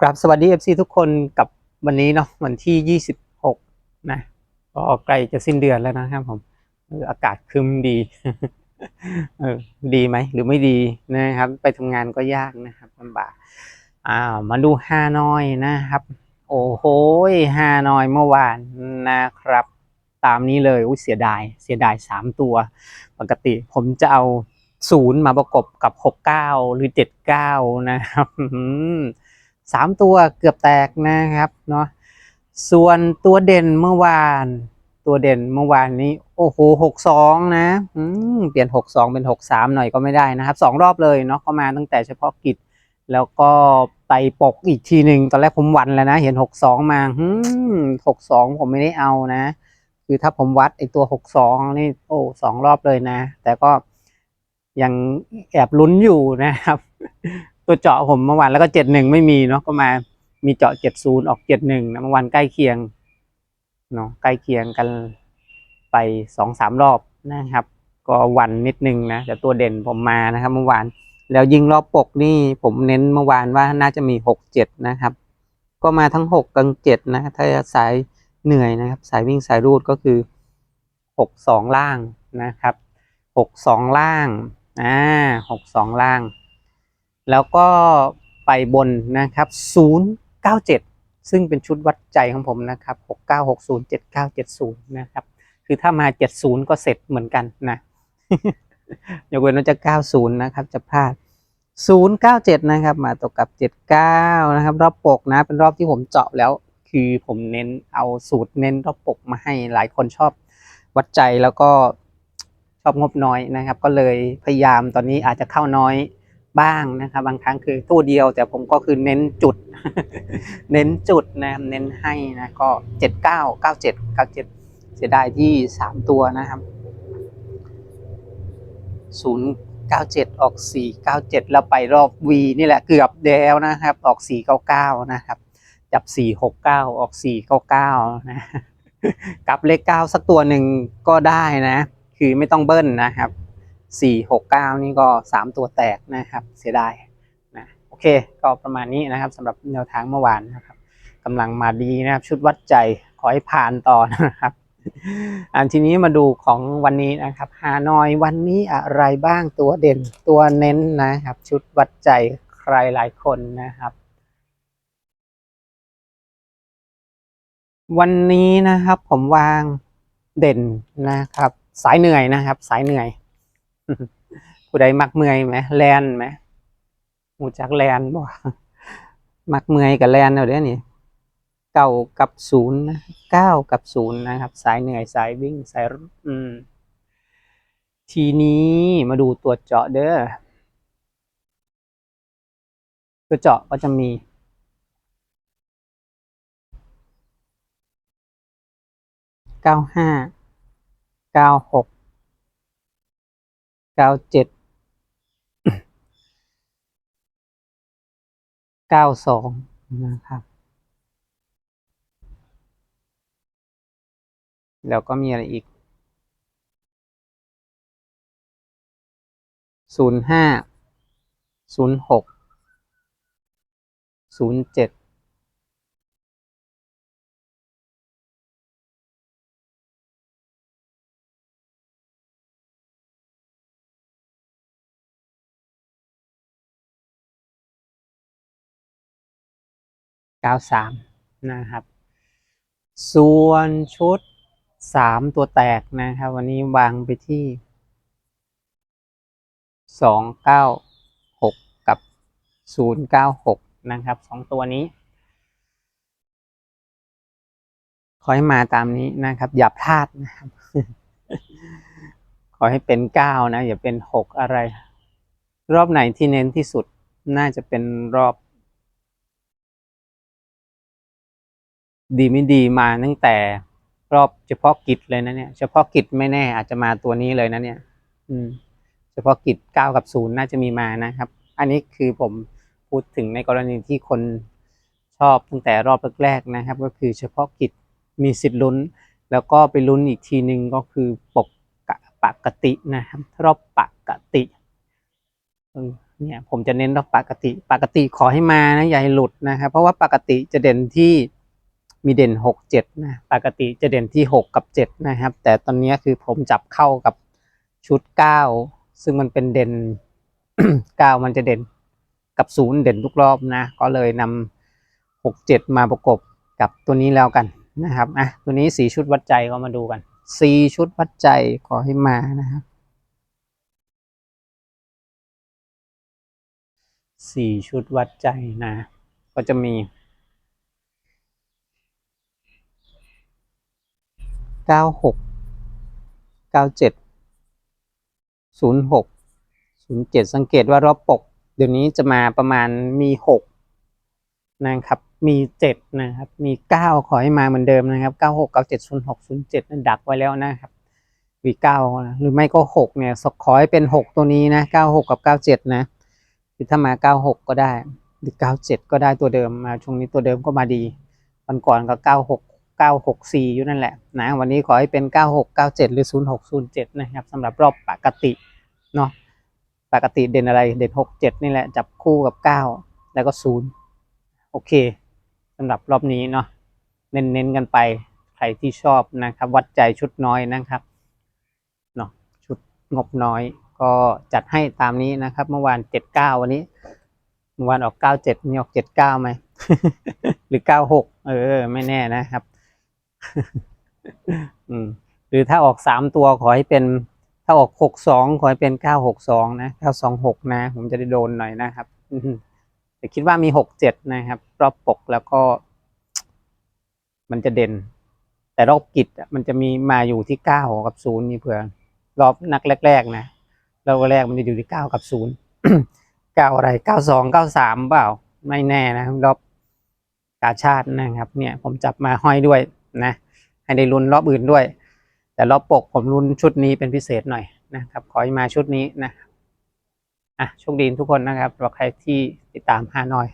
กราบสวัสดี FC ทุกคนกับวันนี้เนาะวันที่ 26 นะก็ใกล้จะสิ้นเดือนแล้วนะครับผมอากาศคึมดีเออดีไหมหรือไม่ดีนะครับ ไปทำงานก็ยากนะครับลำบากอ้ามาดูฮานอยนะครับ โอ้โหฮานอยเมื่อวานนะครับ ตามนี้เลยอุ้ยเสียดาย เสียดายสามตัว ปกติผมจะเอาศูนย์มาประกบกับหกเก้าหรือเจ็ดเก้านะครับ สามตัวเกือบแตกนะครับเนาะส่วนตัวเด่นเมื่อวาน ตัวเด่นเมื่อวานนี้ โอ้โหหกสองนะเปลี่ยนหกสองเป็นหกสามหน่อยก็ไม่ได้นะครับสองรอบเลยเนาะเข้ามาตั้งแต่เฉพาะกิจ แล้วก็ไปปกอีกทีหนึ่งตอนแรกผมวันแล้วนะ เห็นหกสองมาหืมหกสองผมไม่ได้เอานะ คือถ้าผมวัดไอตัวหกสองนี่โอ้สองรอบเลยนะ แต่ก็ยังแอบลุ้นอยู่นะครับ ตัวเจาะผมเมื่อวานแล้วก็เจ็ดหนึ่งไม่มีเนาะก็มามีเจาะเจ็ดศูนย์ออกเจ็ดหนึ่งนะเมื่อวานใกล้เคียงเนาะใกล้เคียงกันไปสองสามรอบนะครับ ก็วันนิดนึงนะแต่ตัวเด่นผมมานะครับ เมื่อวานแล้วยิงรอบปกนี่ผมเน้นเมื่อวานว่าน่าจะมีหกเจ็ดนะครับ ก็มาทั้งหกกับเจ็ดนะถ้าสายเหนื่อยนะครับ สายวิ่งสายรูดก็คือหกสองล่างนะครับหกสองล่างอ่าหกสองล่าง แล้วก็ไปบนนะครับศูนย์เก้าเจ็ดซึ่งเป็นชุดวัดใจของผมนะครับหกเก้าหกศูนะครับ คือถ้ามาเจ็ดศูนย์ก็เสร็จเหมือนกันนะยกเว้นว่าจะเก้าศูนะครับ จะพลาดศูนย์เก้าเจ็ดนะครับ มาตกกับเจ็ดเก้านะครับ รอบปกนะ เป็นรอบที่ผมเจาะแล้ว คือผมเน้นเอาสูตรเน้นรอบปกมาให้หลายคนชอบวัดใจแล้วก็ชอบงบน้อยนะครับ ก็เลยพยายามตอนนี้อาจจะเข้าน้อย บ้างนะครับ บางครั้งคือตู้เดียว แต่ผมก็คือเน้นจุด เน้นจุดนะครับเน้นให้นะก็เจ็ดเก้าเก้าเจ็ดเก้าเจ็ดเสียดายที่สามตัวนะครับศูนย์เก้าเจ็ดออกสี่เก้าเจ็ดแล้วไปรอบวีนี่แหละเกือบแล้วนะครับ ออกสี่เก้าเก้านะครับ จับสี่หกเก้าออกสี่เก้าเก้านะกลับเลขเก้าสักตัวหนึ่งก็ได้นะ คือไม่ต้องเบิ้ลนะครับ สี่หกเก้านี่ก็สามตัวแตกนะครับ เสียดายนะโอเค ก็ประมาณนี้นะครับสำหรับแนวทางเมื่อวานนะครับกำลังมาดีนะครับ ชุดวัดใจขอให้ผ่านต่อนะครับอันทีนี้มาดูของวันนี้นะครับฮานอยวันนี้อะไรบ้างตัวเด่นตัวเน้นนะครับ ชุดวัดใจใครหลายคนนะครับ วันนี้นะครับผมวางเด่นนะครับ สายเหนื่อยนะครับ สายเหนื่อย ผู้ใดมักเมื่อยไหมแลนไหมหูจักแลนบ่มักเมื่อยกับแลนเอาเดี๋ยวนี้เก้ากับศูนย์นะเก้ากับศูนย์นะครับ สายเหนื่อยสายวิ่งสายอืม ทีนี้มาดูตัวเจาะเด้อตัวเจาะก็จะมีเก้าห้าเก้าหก เก้าเจ็ดเก้าสองนะครับ แล้วก็มีอะไรอีกศูนย์ห้าศูนย์หกศูนย์เจ็ด เก้าสามนะครับ ส่วนชุดสามตัวแตกนะครับ วันนี้วางไปที่สองเก้าหกกับศูนย์เก้าหกนะครับสองตัวนี้ขอให้มาตามนี้นะครับ อย่าพลาดนะครับ ขอให้เป็นเก้านะ อย่าเป็นหกอะไร รอบไหนที่เน้นที่สุดน่าจะเป็นรอบ ดีไม่ดีมาตั้งแต่รอบเฉพาะกิจเลยนะเนี่ย เฉพาะกิจไม่แน่ อาจจะมาตัวนี้เลยนะเนี่ย อืม เฉพาะกิจเก้ากับศูนย์น่าจะมีมานะครับ อันนี้คือผมพูดถึงในกรณีที่คนชอบตั้งแต่รอบแรกๆนะครับ ก็คือเฉพาะกิจมีสิทธิ์ลุ้น แล้วก็ไปลุ้นอีกทีหนึ่งก็คือปกปกตินะครับ รอบปกติเนี่ยผมจะเน้นว่าปกติ ปกติขอให้มานะอย่าให้หลุดนะครับ เพราะว่าปกติจะเด่นที่ มีเด่นหกเจ็ดนะ ปกติจะเด่นที่หกกับเจ็ดนะครับ แต่ตอนนี้คือผมจับเข้ากับชุดเก้าซึ่งมันเป็นเด่นเก้ามันจะเด่นกับศูนย์เด่นทุกรอบนะ ก็เลยนำหกเจ็ดมาประกบกับตัวนี้แล้วกันนะครับอะตัวนี้สี่ชุดวัดใจก็มาดูกันสี่ชุดวัดใจขอให้มานะครับสี่ชุดวัดใจนะ ก็จะมี เก้าหกเก้าเจ็ดศูนย์หกศูนย์เจ็ดสังเกตว่ารอบปก เดี๋ยวนี้จะมาประมาณมีหกนะครับมีเจ็ดนะครับมีเก้าขอให้มาเหมือนเดิมนะครับเก้าหกเก้าเจ็ดศูนย์หกศูนย์เจ็ดนั่นดักไว้แล้วนะครับวีเก้าหรือไม่ก็หกเนี่ยขอให้เป็นหกตัวนี้นะเก้าหกกับเก้าเจ็ดนะคือถ้ามา96ก็ได้หรือ97ก็ได้ตัวเดิมมาช่วงนี้ตัวเดิมก็มาดีวันก่อนก็96 964 อยู่นั่นแหละนะวันนี้ขอให้เป็น 96 97 หรือ 0607 นะครับสำหรับรอบปกติเนาะปกติเด่นอะไรเด่น 67 นี่แหละ จับคู่กับ 9 แล้วก็ 0 โอเคสำหรับรอบนี้เนาะเน้นๆกันไปใครที่ชอบนะครับ วัดใจชุดน้อยนะครับเนาะชุดงบน้อยก็จัดให้ตามนี้นะครับ เมื่อวานเจ็ดเก้าวันนี้เมื่อวานออกเก้าเจ็ดนี่ออกเจ็ดเก้าไหมหรือเก้าหกเออ ไม่แน่นะครับ อืม หรือถ้าออกสามตัวขอให้เป็น ถ้าออกหกสองขอให้เป็นเก้าหกสองนะเก้าสองหกนะ ผมจะได้โดนหน่อยนะครับแต่คิดว่ามีหกเจ็ดนะครับ รอบปกแล้วก็ มันจะเด่น แต่รอบกิจมันจะมีมาอยู่ที่เก้ากับศูนย์นี่เผื่อ รอบนักแรก ๆ นะรอบแรกมันจะอยู่ที่เก้ากับศูนย์เก้าอะไรเก้าสองเก้าสามเปล่า ไม่แน่นะรอบกาชาตินะครับ เนี่ย ผมจับมาห้อยด้วย นะให้ได้ลุ้นรอบอื่นด้วย แต่รอบปกผมลุ้นชุดนี้เป็นพิเศษหน่อยนะครับ ขอให้มาชุดนี้นะอะโชคดีทุกคนนะครับสำหรับใครที่ติดตามฮานอย